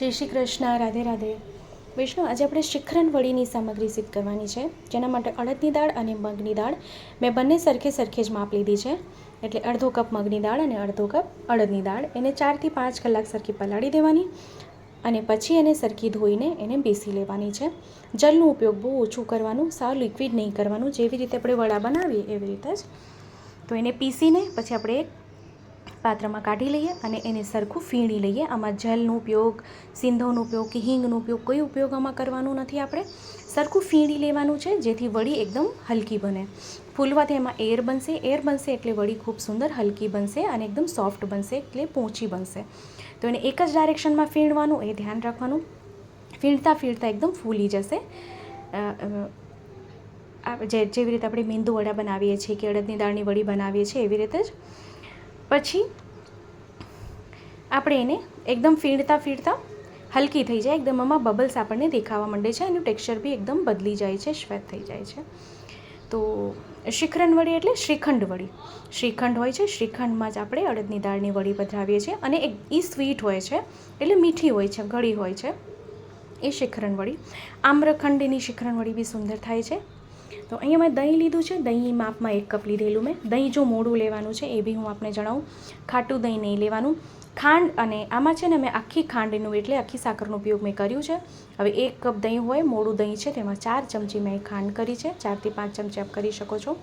જય શ્રી કૃષ્ણ, રાધે રાધે. વિષ્ણુ આજે આપણે શિખરન વડીની સામગ્રી સિદ્ધ કરવાની છે. જેના માટે અડદની દાળ અને મગની દાળ મેં બંને સરખે સરખે જ માપ લીધી છે. એટલે અડધો કપ મગની દાળ અને અડધો કપ અડદની દાળ. એને ચારથી પાંચ કલાક સરખી પલાળી દેવાની અને પછી એને સરખી ધોઈને એને બેસી લેવાની છે. જલનો ઉપયોગ બહુ ઓછું કરવાનું, સાવ લિક્વિડ નહીં કરવાનું. જેવી રીતે આપણે વડા બનાવીએ એવી રીતે જ. તો એને પીસીને પછી આપણે એક પાત્રમાં કાઢી લઈએ અને એને સરખું ફીણી લઈએ. આમાં જલનો ઉપયોગ, સિંધોનો ઉપયોગ કે હિંગનો ઉપયોગ કોઈ ઉપયોગ આમાં કરવાનું નથી આપણે. સરખું ફીણી લેવાનું છે, જેથી વડી એકદમ હલકી બને. ફૂલવાથી એમાં એર બનશે. એર બનશે એટલે વડી ખૂબ સુંદર હલકી બનશે અને એકદમ સોફ્ટ બનશે એટલે પોંચી બનશે. તો એને એક જ ડાયરેક્શનમાં ફીણવાનું, એ ધ્યાન રાખવાનું. ફીણતા ફીણતા એકદમ ફૂલી જશે. જે, જેવી રીતે આપણે મેંદુ વડા બનાવીએ છીએ કે અડદની દાળની વડી બનાવીએ છીએ એવી રીતે જ પછી આપણે એને એકદમ ફીણતા ફીણતા હલકી થઈ જાય. એકદમ આમાં બબલ્સ આપણને દેખાવા માંડે છે એનું ટેક્સચર બી એકદમ બદલી જાય છે, શ્વેત થઈ જાય છે. તો શિખરણ વડી એટલે શ્રીખંડ વડી. શ્રીખંડ હોય છે, શ્રીખંડમાં જ આપણે અડદની દાળની વડી પધરાવીએ છીએ અને એક એ સ્વીટ હોય છે, એટલે મીઠી હોય છે, ગળી હોય છે, એ શિખરણ વડી. આમ્રખંડની શિખરણ વડી બી સુંદર થાય છે. તો અહીંયા મેં દહીં લીધું છે. દહીં માપમાં એક કપ લીધેલું મેં. દહીં જો મોડું લેવાનું છે એ બી હું આપને જણાવું. ખાટું દહીં નહીં લેવાનું. ખાંડ અને આમાં છે ને મેં આખી ખાંડનું એટલે આખી સાકરનો ઉપયોગ મેં કર્યું છે. હવે એક કપ દહીં હોય, મોડું દહીં છે, તેમાં ચાર ચમચી મેં ખાંડ કરી છે. ચારથી પાંચ ચમચી આપ કરી શકો છો.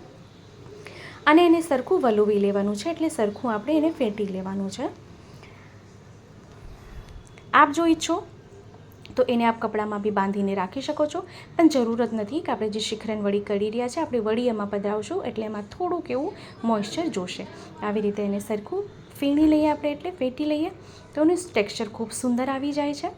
અને એને સરખું વલોવી લેવાનું છે એટલે સરખું આપણે એને ફેંટી લેવાનું છે. આપ જો ઈચ્છો તો એને આપ કપડામાં બી બાંધીને રાખી શકો છો. પણ જરૂરત નથી કે આપણે જે શિખરેન વળી કરી રહ્યા છે, આપણે વળી એમાં પધરાવશું એટલે એમાં થોડુંક એવું મોઇશ્ચર જોશે. આવી રીતે એને સરખું ફીણી લઈએ આપણે એટલે ફેટી લઈએ, તો એનું ટેક્સચર ખૂબ સુંદર આવી જાય છે.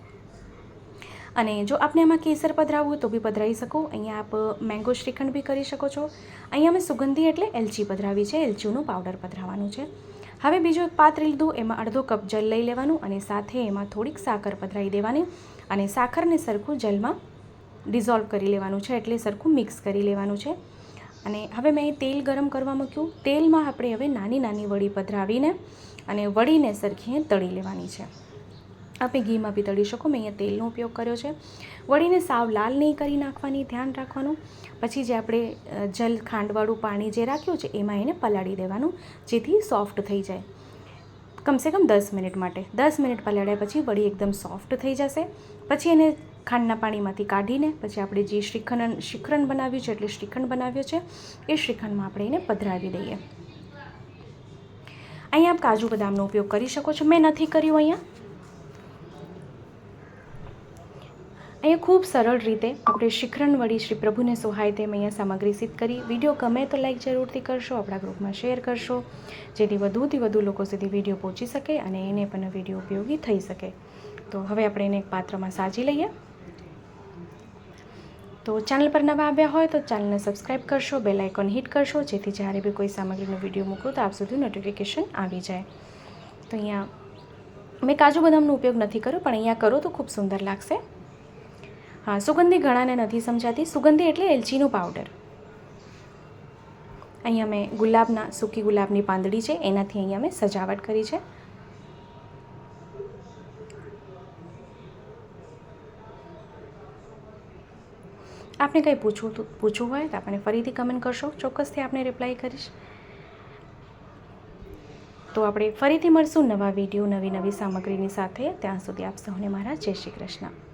અને જો આપણે એમાં કેસર પધરાવવું તો બી પધરાવી શકો. અહીંયા આપ મેંગો શ્રીખંડ બી કરી શકો છો. અહીંયા અમે સુગંધી એટલે એલચી પધરાવી છે. એલચીનું પાવડર પધરાવવાનું છે. હવે બીજું એક પાત્ર લીધું, એમાં અડધો કપ જલ લઈ લેવાનું અને સાથે એમાં થોડીક સાકર પધરાવી દેવાની. અને સાકરને સરખું જલમાં ડિઝોલ્વ કરી લેવાનું છે, એટલે સરખું મિક્સ કરી લેવાનું છે. અને હવે મેં તેલ ગરમ કરવા મૂક્યું. તેલમાં આપણે હવે નાની નાની વડી પધરાવીને અને વડીને સરખી તળી લેવાની છે. આપણે ઘીમાં બી તળી શકો, મેં અહીંયા તેલનો ઉપયોગ કર્યો છે. વળીને સાવ લાલ નહીં કરી નાખવાની, ધ્યાન રાખવાનું. પછી જે આપણે જલ ખાંડવાળું પાણી જે રાખ્યું છે, એમાં એને પલાળી દેવાનું, જેથી સોફ્ટ થઈ જાય. કમસે કમ દસ મિનિટ માટે. દસ મિનિટ પલાળ્યા પછી વળી એકદમ સોફ્ટ થઈ જશે. પછી એને ખાંડના પાણીમાંથી કાઢીને પછી આપણે જે શ્રીખંડ શ્રીખંડ બનાવ્યું છે એટલે શ્રીખંડ બનાવ્યો છે, એ શ્રીખંડમાં આપણે એને પધરાવી દઈએ. અહીંયા આપ કાજુ બદામનો ઉપયોગ કરી શકો છો. મેં નથી કર્યું અહીંયા. અહીંયા ખૂબ સરળ રીતે આપણે શિખરણ વળી શ્રી પ્રભુને સોહાય તેમ અહીંયા સામગ્રી સિદ્ધ કરી. વીડિયો ગમે તો લાઈક જરૂરથી કરશો, આપણા ગ્રુપમાં શેર કરશો, જેથી વધુથી વધુ લોકો સુધી વીડિયો પહોંચી શકે અને એને પણ વીડિયો ઉપયોગી થઈ શકે. તો હવે આપણે એને એક પાત્રમાં સાજી લઈએ. તો ચેનલ પર નવા આવ્યા હોય તો ચેનલને સબસ્ક્રાઈબ કરશો, બેલ આઇકોન હિટ કરશો, જેથી જ્યારે બી કોઈ સામગ્રીનો વીડિયો મૂકું તો આપ સુધી નોટિફિકેશન આવી જાય. તો અહીંયા મેં કાજુ બદામનો ઉપયોગ નથી કર્યો, પણ અહીંયા કરો તો ખૂબ સુંદર લાગશે. હા, સુગંધી ઘણાને નથી સમજાતી. સુગંધી એટલે એલચીનો પાવડર. અહીંયા મેં ગુલાબના, સૂકી ગુલાબની પાંદડી છે, એનાથી અહીંયા મેં સજાવટ કરી છે. આપને કંઈ પૂછવું પૂછવું હોય તો આપણે ફરીથી કમેન્ટ કરશો. ચોક્કસથી આપણે રિપ્લાય કરીશ. તો આપણે ફરીથી મળશું નવા વીડિયો નવી નવી સામગ્રીની સાથે. ત્યાં સુધી આપ સૌને મારા જય શ્રી કૃષ્ણ.